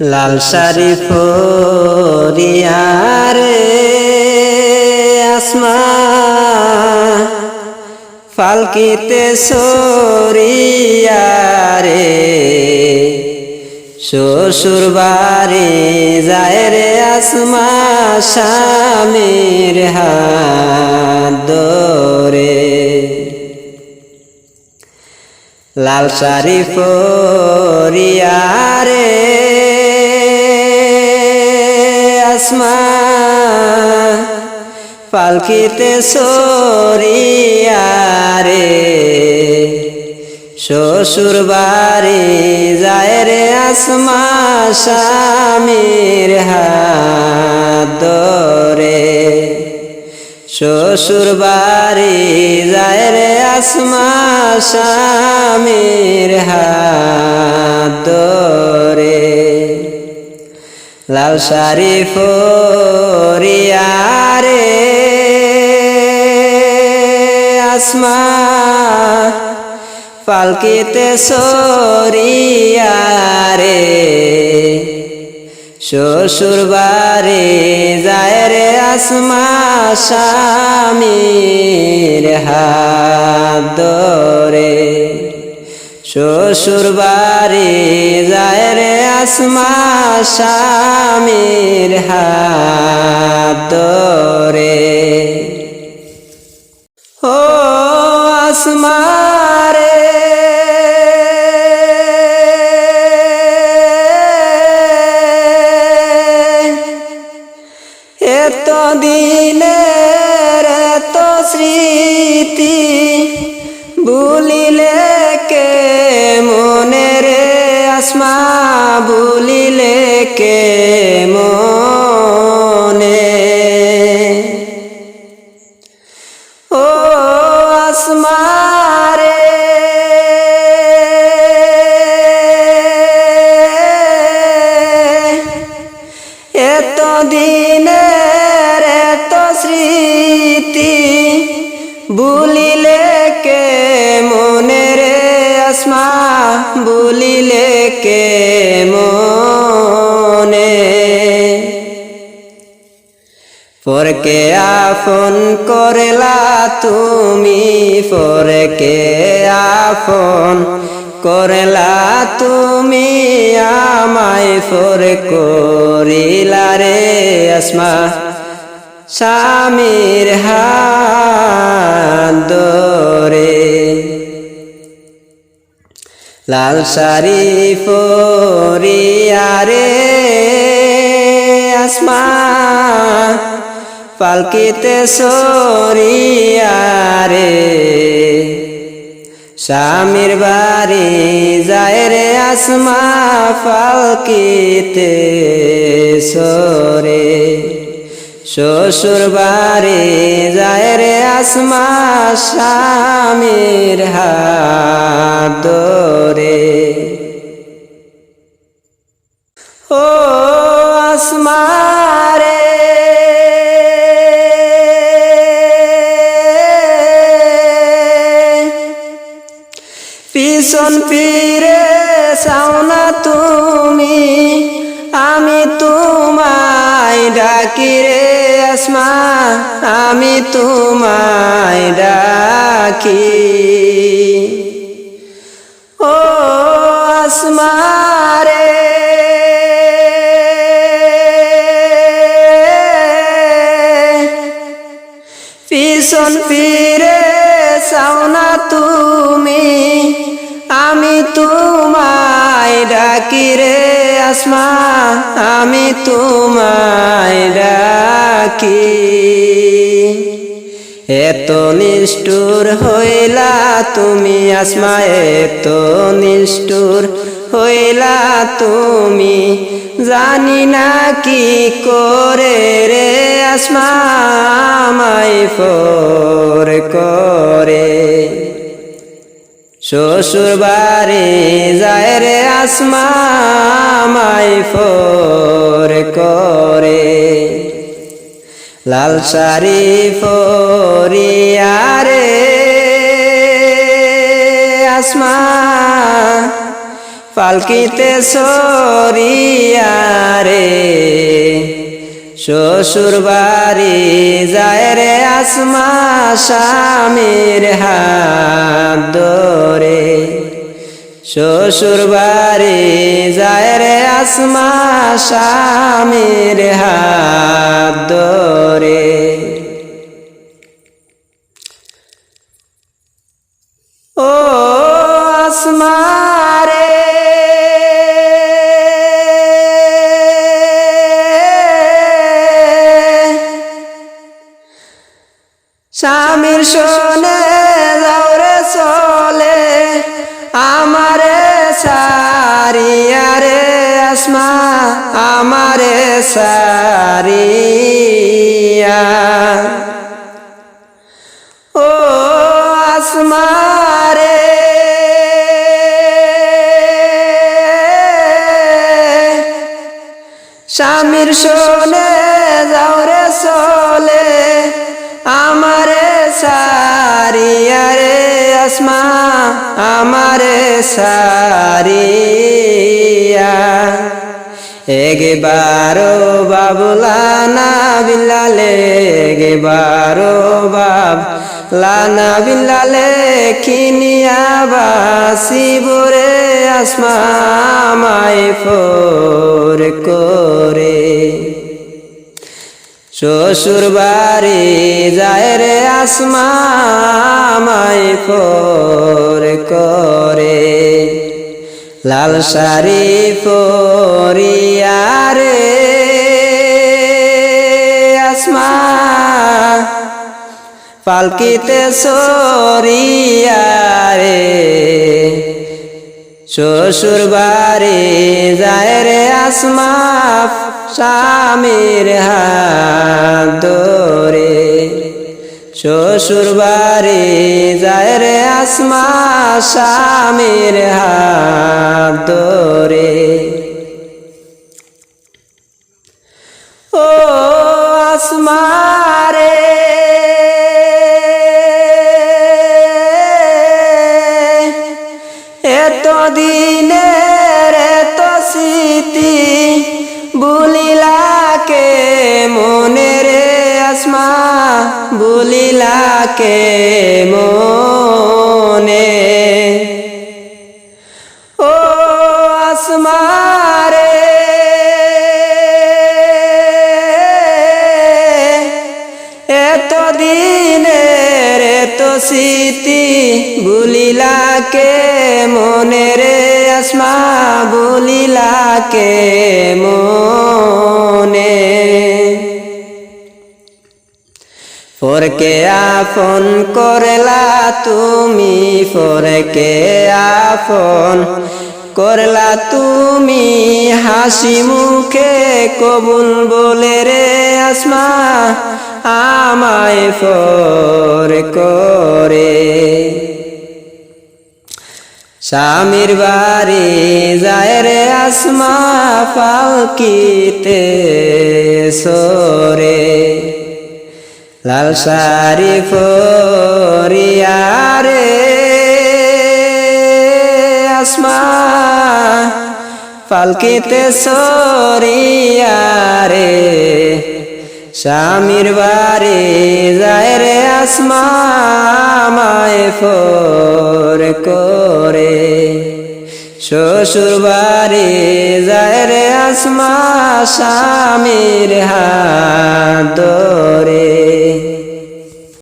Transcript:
লাল শাড়ি ফরিয়ারে আসমা। ফালকিতে সরিয়ারে শ্বশুর বাড়ি যায় রে আসমা স্বামীর হাত ধরে। লাল শাড়ি ফরিয়ারে আসমা পালকিতে সরিয়ারে, শ্বশুর বাড়ি যায় রে আসমা স্বামীর হাত ধরে। শ্বশুর বাড়ি যায় রে আসমা স্বামীর হাত লাল শাড়ি ফরিয়ারে আসমা পালকিতে সরিয়ারে শ্বশুর বাড়ি যায় রে আসমা স্বামীর হাত শ্বশুর বাড়ি যায় রে আসমা স্বামীর হাত ধরে। ও আসমা রে। এত দিনের এত স্মৃতি এত দিনের এত স্মৃতি ভুলিলে কে মনে রে আসমা? ভুলিলে কে মনে? পরকে আপন করেলা তুমি? পরকে আপন করেলা তুমি আমায় ফর করিলা রে আসমা। স্বামীর হাত ধরে। লাল শাড়ি ফরিয়ারে আসমা। পালকিতে সরিয়ারে স্বামীর বাড়ি যায় রে আসমা ফালকিতে সরে। শ্বশুর বাড়ি যায় রে আসমা স্বামীর হাত ফিরে সাওনা তুমি, আমি তোমায় ডাকি রে, আসমা, আমি তোমায় ডাকি। ও আসমা রে, পিছন ফিরে সাওনা তুমি আমি তোমায় ডাকি রে আসমা, আমি তোমায় ডাকি। এত নিষ্ঠুর হইলা তুমি আসমা, এত নিষ্ঠুর হইলা তুমি। জানি না কি করে রে আসমা মাই ফোর করে। শ্বশুর বাড়ি যায় রে আসমা মাই ফোর করে। লাল শাড়ি ফরিয়ারে আসমা পালকিতে সরিয়া শ্বশুর বাড়ি যায় রে আসমা স্বামীর হাত ধরে। শ্বশুর বাড়ি যায় রে আসমা স্বামীর হাত ধরে। ও আমারে সারিয়া। ও আসমারে স্বামীর শোনে যাওরে চলে আমারে সারিয়ারে আসমা আমারে সারিয়া। একবারো বাবুলা না বিলালে একবারো বাব লানা বিলালে খিনিয়া বাসি বরে আসমা মাই ফোর করে। শ্বশুর বাড়ি যায় রে আসমা মাই ফোর করে। লাল শাড়ি পরিয়ারে আসমা পালকিতে সরিয়ারে শ্বশুর বাড়ি যায় রে আসমা স্বামীর হাত শ্বশুর বাড়ি যায় রে আসমা স্বামীর হাত ধরে। ও আসমারে এত দিনের আসমা বুলিলাকে মনে ও আসমারে, এত দিনের এত স্মৃতি বুলিলাকে মনে রে? আসমা বুলিলাকে মনে ফরকে আপন করলা তুমি, ফরকে আপন করলা তুমি। হাসি মুখে কবুল বলে রে আসমা, আমায় ফর করে। স্বামীর বাড়ি যায় রে আসমা, পালকিতে সরে। লাল শাড়ি ফরিয়ারে আসমা পালকিতে সরিয়ারে স্বামীর বাড়ি যায় রে আসমা মায় ফোর করে। শ্বশুর বাড়ি যায় আসমা স্বামীর হাত ধরে।